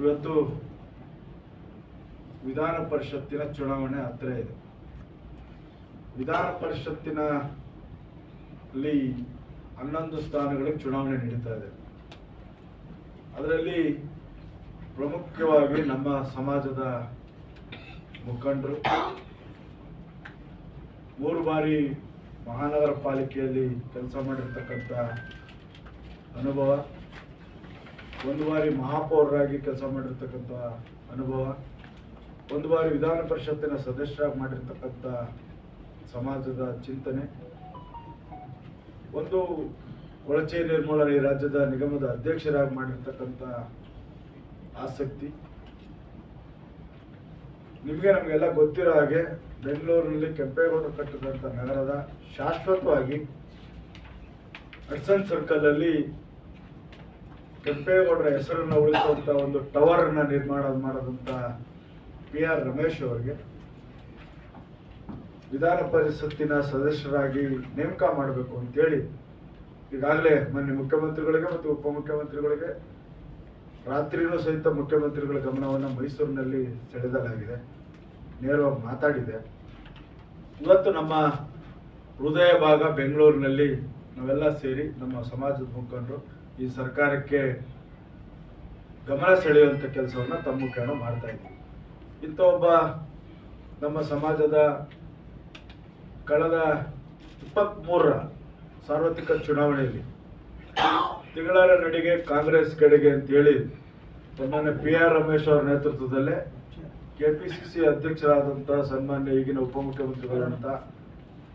ಇವತ್ತು ವಿಧಾನ ಪರಿಷತ್ತಿನ ಚುನಾವಣೆ ಹತ್ತಿರ ಇದೆ. ವಿಧಾನ ಪರಿಷತ್ತಿನ ಅಲ್ಲಿ ಹನ್ನೊಂದು ಸ್ಥಾನಗಳಿಗೆ ಚುನಾವಣೆ ನಡೀತಾ ಇದೆ. ಅದರಲ್ಲಿ ಪ್ರಮುಖವಾಗಿ ನಮ್ಮ ಸಮಾಜದ ಮುಖಂಡರು, ಮೂರು ಬಾರಿ ಮಹಾನಗರ ಪಾಲಿಕೆಯಲ್ಲಿ ಕೆಲಸ ಮಾಡಿರ್ತಕ್ಕಂಥ ಅನುಭವ ಒಂದು ಬಾರಿ ಮಹಾಪೌರರಾಗಿ ಕೆಲಸ ಮಾಡಿರ್ತಕ್ಕಂಥ ಅನುಭವ, ಒಂದು ಬಾರಿ ವಿಧಾನ ಪರಿಷತ್ತಿನ ಸದಸ್ಯರಾಗಿ ಮಾಡಿರ್ತಕ್ಕಂಥ ಸಮಾಜದ ಚಿಂತನೆ, ಒಂದು ಕೊಳಚೆ ನಿರ್ಮೂಲನೆ ರಾಜ್ಯದ ನಿಗಮದ ಅಧ್ಯಕ್ಷರಾಗಿ ಮಾಡಿರ್ತಕ್ಕಂಥ ಆಸಕ್ತಿ. ನಿಮಗೆ ನಮಗೆಲ್ಲ ಗೊತ್ತಿರೋ ಹಾಗೆ ಬೆಂಗಳೂರಿನಲ್ಲಿ ಕೆಂಪೇಗೌಡ ಕಟ್ಟಿದಂಥ ನಗರದ ಶಾಶ್ವತವಾಗಿ ಅಡ್ಸನ್ ಸರ್ಕಲ್ ಅಲ್ಲಿ ಕೆಂಪೇಗೌಡರ ಹೆಸರನ್ನು ಉಳಿಸುವಂತ ಒಂದು ಟವರ್ ಅನ್ನ ನಿರ್ಮಾಣ ಮಾಡದಂತ ಪಿ ಆರ್ ರಮೇಶ್ ಅವರಿಗೆ. ವಿಧಾನ ಪರಿಷತ್ತಿನ ಸದಸ್ಯರಾಗಿ ನೇಮಕ ಮಾಡಬೇಕು ಅಂತೇಳಿ ಈಗಾಗಲೇ ಮೊನ್ನೆ ಮುಖ್ಯಮಂತ್ರಿಗಳಿಗೆ ಮತ್ತು ಉಪಮುಖ್ಯಮಂತ್ರಿಗಳಿಗೆ ರಾತ್ರಿಯೂ ಸಹಿತ ಮುಖ್ಯಮಂತ್ರಿಗಳ ಗಮನವನ್ನು ಮೈಸೂರಿನಲ್ಲಿ ಸೆಳೆದಲಾಗಿದೆ. ನೇರವಾಗಿ ಮಾತಾಡಿದೆ. ಇವತ್ತು ನಮ್ಮ ಹೃದಯ ಭಾಗ ಬೆಂಗಳೂರಿನಲ್ಲಿ ನಾವೆಲ್ಲ ಸೇರಿ ನಮ್ಮ ಸಮಾಜದ ಮುಖಂಡರು ಈ ಸರ್ಕಾರಕ್ಕೆ ಗಮನ ಸೆಳೆಯುವಂಥ ಕೆಲಸವನ್ನು ತಮ್ಮ ಮುಖೇನ ಮಾಡ್ತಾ ಇದ್ದೀವಿ. ಇಂಥ ಒಬ್ಬ ನಮ್ಮ ಸಮಾಜದ ಕಳೆದ ಇಪ್ಪತ್ತ್ಮೂರರ ಸಾರ್ವತ್ರಿಕ ಚುನಾವಣೆಯಲ್ಲಿ ತಿಂಗಳ ನಡಿಗೆ ಕಾಂಗ್ರೆಸ್ ಕಡೆಗೆ ಅಂತೇಳಿ ಸನ್ಮಾನ್ಯ ಪಿ ಆರ್ ರಮೇಶ್ ಅವರ ನೇತೃತ್ವದಲ್ಲೇ ಸಿ ಅಧ್ಯಕ್ಷರಾದಂಥ ಸನ್ಮಾನ್ಯ ಈಗಿನ ಉಪಮುಖ್ಯಮಂತ್ರಿಗಳಾದಂಥ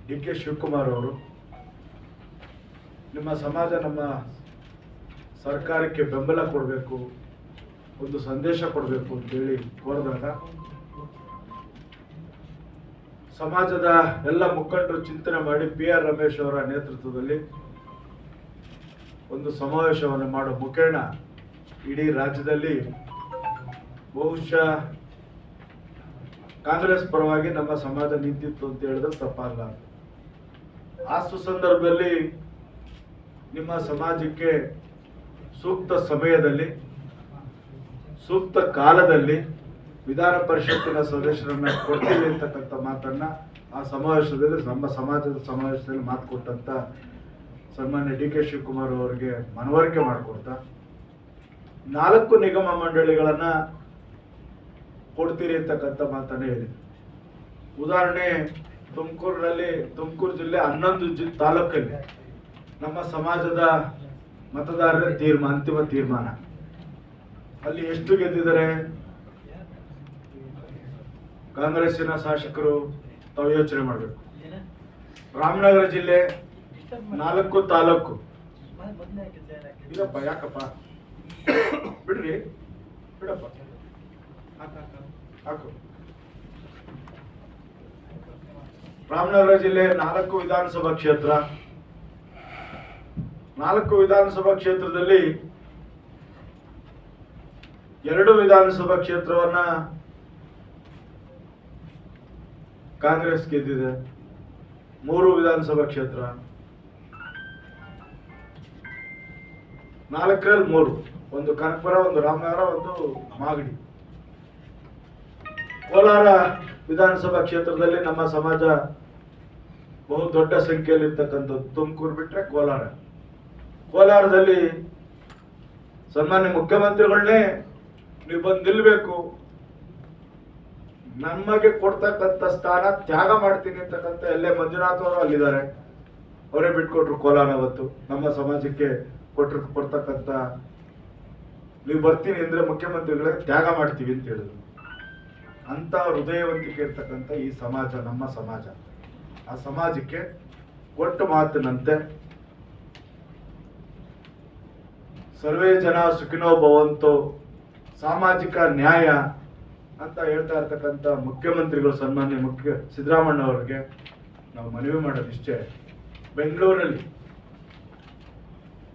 ಡಿ ಕೆ ಶಿವಕುಮಾರ್ ಅವರು ನಿಮ್ಮ ಸಮಾಜ ನಮ್ಮ ಸರ್ಕಾರಕ್ಕೆ ಬೆಂಬಲ ಕೊಡಬೇಕು, ಒಂದು ಸಂದೇಶ ಕೊಡಬೇಕು ಅಂತೇಳಿ ಕೋರಿದಾಗ, ಸಮಾಜದ ಎಲ್ಲ ಮುಖಂಡರು ಚಿಂತನೆ ಮಾಡಿ ಪಿ ಆರ್ ರಮೇಶ್ ಅವರ ನೇತೃತ್ವದಲ್ಲಿ ಒಂದು ಸಮಾವೇಶವನ್ನು ಮಾಡೋ ಮುಖೇಣ ಇಡೀ ರಾಜ್ಯದಲ್ಲಿ ಬಹುಶಃ ಕಾಂಗ್ರೆಸ್ ಪರವಾಗಿ ನಮ್ಮ ಸಮಾಜ ನಿಂತಿತ್ತು ಅಂತ ಹೇಳಿದ್ರೆ ತಪ್ಪಲ್ಲ ಆ ಸುಸಂದರ್ಭದಲ್ಲಿ ನಿಮ್ಮ ಸಮಾಜಕ್ಕೆ ಸೂಕ್ತ ಸಮಯದಲ್ಲಿ, ಸೂಕ್ತ ಕಾಲದಲ್ಲಿ ವಿಧಾನ ಪರಿಷತ್ತಿನ ಸದಸ್ಯರನ್ನ ಕೊಡ್ತೀವಿ ಅಂತಕ್ಕಂಥ ಮಾತನ್ನ ಆ ಸಮಾವೇಶದಲ್ಲಿ, ನಮ್ಮ ಸಮಾಜದ ಸಮಾವೇಶದಲ್ಲಿ ಮಾತು ಕೊಟ್ಟಂತ ಸನ್ಮಾನ್ಯ ಡಿ ಕೆ ಶಿವಕುಮಾರ್ ಅವರಿಗೆ ಮನವರಿಕೆ ಮಾಡಿಕೊಡ್ತಾ. ನಾಲ್ಕು ನಿಗಮ ಮಂಡಳಿಗಳನ್ನ ಕೊಡ್ತೀರಿ ಅಂತಕ್ಕಂಥ ಮಾತನ್ನ ಹೇಳಿದೆ ಉದಾಹರಣೆ, ತುಮಕೂರಿನಲ್ಲಿ, ತುಮಕೂರು ಜಿಲ್ಲೆ ಹನ್ನೊಂದು ಜಿ, ತಾಲೂಕಲ್ಲಿ ನಮ್ಮ ಸಮಾಜದ ಮತದಾರರ ತೀರ್ಮಾನ ಅಂತಿಮ ತೀರ್ಮಾನ. ಅಲ್ಲಿ ಎಷ್ಟು ಗೆದ್ದಿದ್ದಾರೆ? ಕಾಂಗ್ರೆಸ್ಸಿನ ಶಾಸಕರು ತಾವು ಯೋಚನೆ ಮಾಡಬೇಕು. ರಾಮನಗರ ಜಿಲ್ಲೆ ನಾಲ್ಕು ತಾಲೂಕು. ಇಲ್ಲಪ್ಪ, ಯಾಕಪ್ಪ? ಬಿಡ್ರಿ, ಬಿಡಪ್ಪ. ಹಾಕು. ರಾಮನಗರ ಜಿಲ್ಲೆ ನಾಲ್ಕು ವಿಧಾನಸಭಾ ಕ್ಷೇತ್ರ. ನಾಲ್ಕು ವಿಧಾನಸಭಾ ಕ್ಷೇತ್ರದಲ್ಲಿ ಎರಡು ವಿಧಾನಸಭಾ ಕ್ಷೇತ್ರವನ್ನ ಕಾಂಗ್ರೆಸ್ ಗೆದ್ದಿದೆ. ಮೂರು ವಿಧಾನಸಭಾ ಕ್ಷೇತ್ರ. ನಾಲ್ಕರಲ್ಲಿ ಮೂರು. ಒಂದು ಕನಕಪುರ, ಒಂದು ರಾಮನಗರ, ಒಂದು ಮಾಗಡಿ. ಕೋಲಾರ ವಿಧಾನಸಭಾ ಕ್ಷೇತ್ರದಲ್ಲಿ ನಮ್ಮ ಸಮಾಜ ಬಹು ದೊಡ್ಡ ಸಂಖ್ಯೆಯಲ್ಲಿ ಇರ್ತಕ್ಕಂಥದ್ದು ತುಮಕೂರು ಬಿಟ್ರೆ ಕೋಲಾರ. ಕೋಲಾರದಲ್ಲಿ ಸನ್ಮಾನ್ಯ ಮುಖ್ಯಮಂತ್ರಿಗಳನ್ನೇ ನೀವು ಬಂದು ನಿಲ್ಬೇಕು. ನಮಗೆ ಕೊಡ್ತಕ್ಕಂಥ ಸ್ಥಾನ ತ್ಯಾಗ ಮಾಡ್ತೀನಿ ಅಂತಕ್ಕಂಥ ಎಲ್ಲೇ ಮಂಜುನಾಥ್ ಅವರು ಅಲ್ಲಿದ್ದಾರೆ ಅವರೇ ಬಿಟ್ಕೊಟ್ರು ಕೋಲಾರ ಅವತ್ತು. ನಮ್ಮ ಸಮಾಜಕ್ಕೆ ಕೊಟ್ಟರು ಕೊಡ್ತಕ್ಕಂಥ ನೀವು ಬರ್ತೀನಿ ಅಂದ್ರೆ ಮುಖ್ಯಮಂತ್ರಿಗಳಿಗೆ ತ್ಯಾಗ ಮಾಡ್ತೀವಿ ಅಂತ ಹೇಳಿದ್ರು. ಅಂತ ಹೃದಯವಂತಿಕೆ ಇರ್ತಕ್ಕಂಥ ಈ ಸಮಾಜ, ನಮ್ಮ ಸಮಾಜ. ಆ ಸಮಾಜಕ್ಕೆ ಕೊಟ್ಟು ಮಾತಿನಂತೆ ಸರ್ವೇ ಜನ ಸುಖಿನೋ ಭವಂತು, ಸಾಮಾಜಿಕ ನ್ಯಾಯ ಅಂತ ಹೇಳ್ತಾ ಇರ್ತಕ್ಕಂಥ ಮುಖ್ಯಮಂತ್ರಿಗಳು ಸನ್ಮಾನ್ಯ ಮುಖ್ಯ ಸಿದ್ದರಾಮಣ್ಣ ಅವರಿಗೆ ನಾವು ಮನವಿ ಮಾಡೋದಿಷ್ಟೇ ಬೆಂಗಳೂರಲ್ಲಿ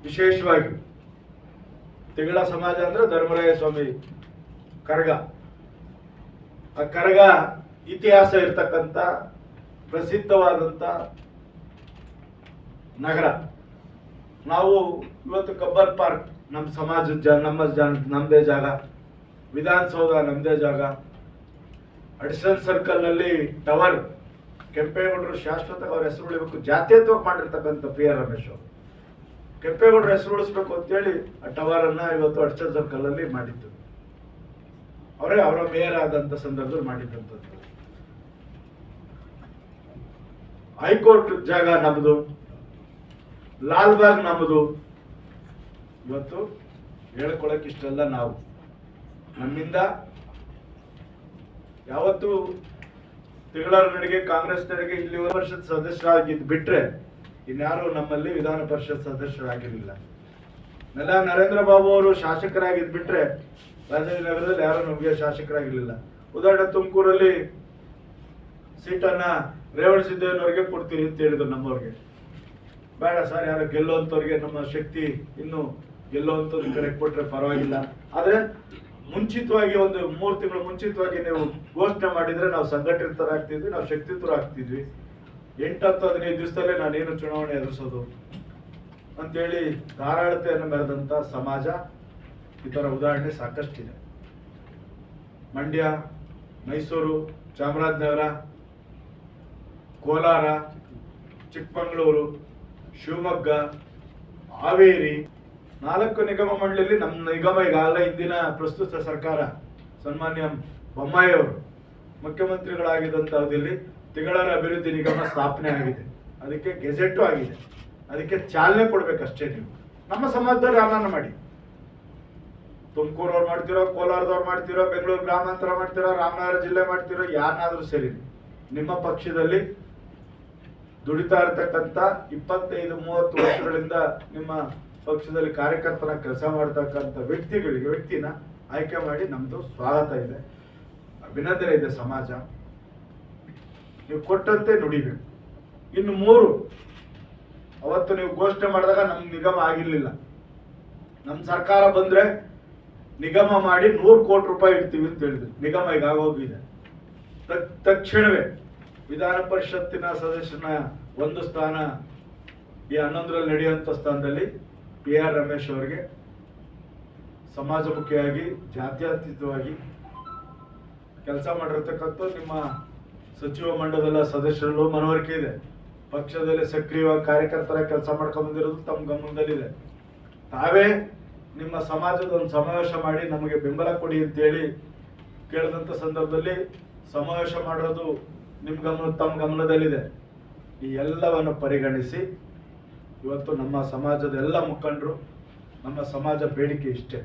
ವಿಶೇಷವಾಗಿ ತಿಂಗಳ ಸಮಾಜ ಅಂದ್ರೆ ಧರ್ಮರಾಯ ಸ್ವಾಮಿ ಕರಗ. ಆ ಕರಗ ಇತಿಹಾಸ ಇರ್ತಕ್ಕಂಥ ಪ್ರಸಿದ್ಧವಾದಂಥ ನಗರ. ನಾವು ಇವತ್ತು ಕಬ್ಬನ್ ಪಾರ್ಕ್ ನಮ್ಮ ಸಮಾಜದ ಜನ ನಮ್ಮ ಜನ ನಮ್ಮದೇ ಜಾಗ, ವಿಧಾನಸೌಧ ನಮ್ಮದೇ ಜಾಗ. ಅಡಿಷನಲ್ ಸರ್ಕಲ್ನಲ್ಲಿ ಟವರ್ ಕೆಂಪೇಗೌಡರು ಶಾಶ್ವತ ಅವ್ರ ಹೆಸರು ಉಳಿಬೇಕು. ಜಾತ್ಯತ್ವ ಮಾಡಿರ್ತಕ್ಕಂಥ ಪಿ ಆರ್ ರಮೇಶ್ ಅವರು. ಕೆಂಪೇಗೌಡರ ಹೆಸರು ಉಳಿಸ್ಬೇಕು ಅಂತೇಳಿ ಆ ಟವರ್ ಅನ್ನ ಇವತ್ತು ಅಡಿಷನಲ್ ಸರ್ಕಲ್ ಅಲ್ಲಿ ಮಾಡಿದ್ದು. ಅವರೇ ಅವರ ಮೇಯರ್ ಆದಂತ ಸಂದರ್ಭದಲ್ಲಿ ಮಾಡಿದ್ದಂಥದ್ದು. ಹೈಕೋರ್ಟ್ ಜಾಗ ನಮ್ಮದು ಲಾಲ್ಬಾಗ್ ನಮ್ಮದು ಇವತ್ತು ಹೇಳ್ಕೊಳಕ್ ಇಷ್ಟಲ್ಲ ನಾವು. ನಮ್ಮಿಂದ ಯಾವತ್ತು ತಿಂಗಳ ನಡಿಗೆ ಕಾಂಗ್ರೆಸ್ ನಡಿಗೆ ಇಲ್ಲಿ ಪರಿಷತ್ ಸದಸ್ಯರಾಗಿದ್ದು ಬಿಟ್ರೆ ಇನ್ಯಾರು ನಮ್ಮಲ್ಲಿ ವಿಧಾನ ಪರಿಷತ್ ಸದಸ್ಯರಾಗಿರಲಿಲ್ಲ. ನೆಲ ನರೇಂದ್ರ ಬಾಬು ಅವರು ಶಾಸಕರಾಗಿದ್ದು ಬಿಟ್ರೆ ರಾಜಾಜಿನಗರದಲ್ಲಿ ಯಾರು ನಮಗೆ ಶಾಸಕರಾಗಿರಲಿಲ್ಲ. ಉದಾಹರಣೆ ತುಮಕೂರಲ್ಲಿ ಸೀಟನ್ನ ರೇವಣ ಸಿದ್ದೇನವರಿಗೆ ಕೊಡ್ತೀನಿ ಅಂತ ಹೇಳಿದ್ರು ನಮ್ಮವ್ರಿಗೆ. ಬೇಡ ಸರ್, ಯಾರು ಗೆಲ್ಲುವಂಥವ್ರಿಗೆ ನಮ್ಮ ಶಕ್ತಿ ಇನ್ನು ಗೆಲ್ಲುವಂಥದ್ದು ಕರೆಕ್ಟ್ ಕೊಟ್ರೆ ಪರವಾಗಿಲ್ಲ. ಆದ್ರೆ ಮುಂಚಿತವಾಗಿ ಒಂದು ಮೂರು ತಿಂಗಳು ಮುಂಚಿತವಾಗಿ ನೀವು ಘೋಷಣೆ ಮಾಡಿದ್ರೆ ನಾವು ಸಂಘಟಿತರಾಗ್ತಿದ್ವಿ, ನಾವು ಶಕ್ತಿಯುತರಾಗ್ತಿದ್ವಿ ಹತ್ತು ಹದಿನೈದು ದಿವಸದಲ್ಲೇ ನಾನೇನು ಚುನಾವಣೆ ಎದುರಿಸೋದು? ಅಂತೇಳಿ ಧಾರಾಳತೆಯನ್ನು ಮೆರೆದಂತ ಸಮಾಜ ಇದರ ಉದಾಹರಣೆ ಸಾಕಷ್ಟಿದೆ. ಮಂಡ್ಯ, ಮೈಸೂರು, ಚಾಮರಾಜನಗರ, ಕೋಲಾರ, ಚಿಕ್ಕಮಗಳೂರು, ಶಿವಮೊಗ್ಗ, ಹಾವೇರಿ ನಾಲ್ಕು ನಿಗಮ ಮಂಡಳಿಯಲ್ಲಿ ನಮ್ಮ ನಿಗಮ ಈಗಾಗಲೇ ಇಂದಿನ ಪ್ರಸ್ತುತ ಸರ್ಕಾರ, ಸನ್ಮಾನ್ಯ ಬೊಮ್ಮಾಯಿ ಅವರು ಮುಖ್ಯಮಂತ್ರಿಗಳಾಗಿದ್ದಂಥ ಅವಧಿಯಲ್ಲಿ ತಿಂಗಳರ ಅಭಿವೃದ್ಧಿ ನಿಗಮ ಸ್ಥಾಪನೆ ಆಗಿದೆ. ಅದಕ್ಕೆ ಗೆಜೆಟ್ಟು ಆಗಿದೆ. ಅದಕ್ಕೆ ಚಾಲನೆ ಕೊಡ್ಬೇಕಷ್ಟೇ ನೀವು. ನಮ್ಮ ಸಮಾಜದವ್ರು ಯಾರನ್ನ ಮಾಡಿ. ತುಮಕೂರವ್ರು ಮಾಡ್ತಿರೋ, ಕೋಲಾರದವ್ರು ಮಾಡ್ತಿರೋ, ಬೆಂಗಳೂರು ಗ್ರಾಮಾಂತರ ಮಾಡ್ತಿರೋ, ರಾಮನಗರ ಜಿಲ್ಲೆ ಮಾಡ್ತಿರೋ, ಯಾರನ್ನಾದ್ರೂ ಸರಿ. ನಿಮ್ಮ ಪಕ್ಷದಲ್ಲಿ ದುಡಿತಾ ಇರ್ತಕ್ಕಂಥ ಇಪ್ಪತ್ತೈದು, ಮೂವತ್ತು ವರ್ಷಗಳಿಂದ ನಿಮ್ಮ ಪಕ್ಷದಲ್ಲಿ ಕಾರ್ಯಕರ್ತರ ಕೆಲಸ ಮಾಡ್ತಕ್ಕಂಥ ವ್ಯಕ್ತಿಗಳಿಗೆ, ವ್ಯಕ್ತಿನ ಆಯ್ಕೆ ಮಾಡಿ ನಮ್ದು ಸ್ವಾಗತ ಇದೆ. ಅಭಿನಂದನೆ ಇದೆ ಸಮಾಜ. ನೀವು ಕೊಟ್ಟಂತೆ ನುಡಿಬೇಕು. ಇನ್ನು ಮೂರು, ಅವತ್ತು ನೀವು ಘೋಷಣೆ ಮಾಡಿದಾಗ ನಮ್ ನಿಗಮ ಆಗಿರ್ಲಿಲ್ಲ. ನಮ್ಮ ಸರ್ಕಾರ ಬಂದ್ರೆ ನಿಗಮ ಮಾಡಿ ನೂರು ಕೋಟಿ ರೂಪಾಯಿ ಇಡ್ತೀವಿ ಅಂತ ಹೇಳಿದ್ರು. ನಿಗಮ ಈಗ ಆಗೋಗಿದೆ. ತಕ್- ತಕ್ಷಣವೇ ವಿಧಾನ ಪರಿಷತ್ತಿನ ಸದಸ್ಯನ ಒಂದು ಸ್ಥಾನ ಈ ಹನ್ನೊಂದರಲ್ಲಿ ನಡೆಯುವಂಥ ಸ್ಥಾನದಲ್ಲಿ ಪಿ ಆರ್ ರಮೇಶ್ ಅವರಿಗೆ ಸಮಾಜಮುಖಿಯಾಗಿ, ಜಾತ್ಯತೀತವಾಗಿ ಕೆಲಸ ಮಾಡಿರ್ತಕ್ಕಂಥ ನಿಮ್ಮ ಸಚಿವ ಮಂಡಲದ ಸದಸ್ಯರಲ್ಲೂ ಮನವರಿಕೆ ಇದೆ. ಪಕ್ಷದಲ್ಲಿ ಸಕ್ರಿಯವಾಗಿ ಕಾರ್ಯಕರ್ತರ ಕೆಲಸ ಮಾಡ್ಕೊಂಡು ತಮ್ಮ ಗಮನದಲ್ಲಿದೆ. ತಾವೇ ನಿಮ್ಮ ಸಮಾಜದ ಒಂದು ಸಮಾವೇಶ ಮಾಡಿ ನಮಗೆ ಬೆಂಬಲ ಕೊಡಿ ಅಂತೇಳಿ ಕೇಳಿದಂಥ ಸಂದರ್ಭದಲ್ಲಿ ಸಮಾವೇಶ ಮಾಡಿರೋದು ನಿಮ್ಮ ಗಮನ ತಮ್ಮ ಗಮನದಲ್ಲಿದೆ. ಈ ಎಲ್ಲವನ್ನು ಪರಿಗಣಿಸಿ ಇವತ್ತು ನಮ್ಮ ಸಮಾಜದ ಎಲ್ಲ ಮುಖಂಡರು ನಮ್ಮ ಸಮಾಜ ಬೇಡಿಕೆ ಇಷ್ಟೇ.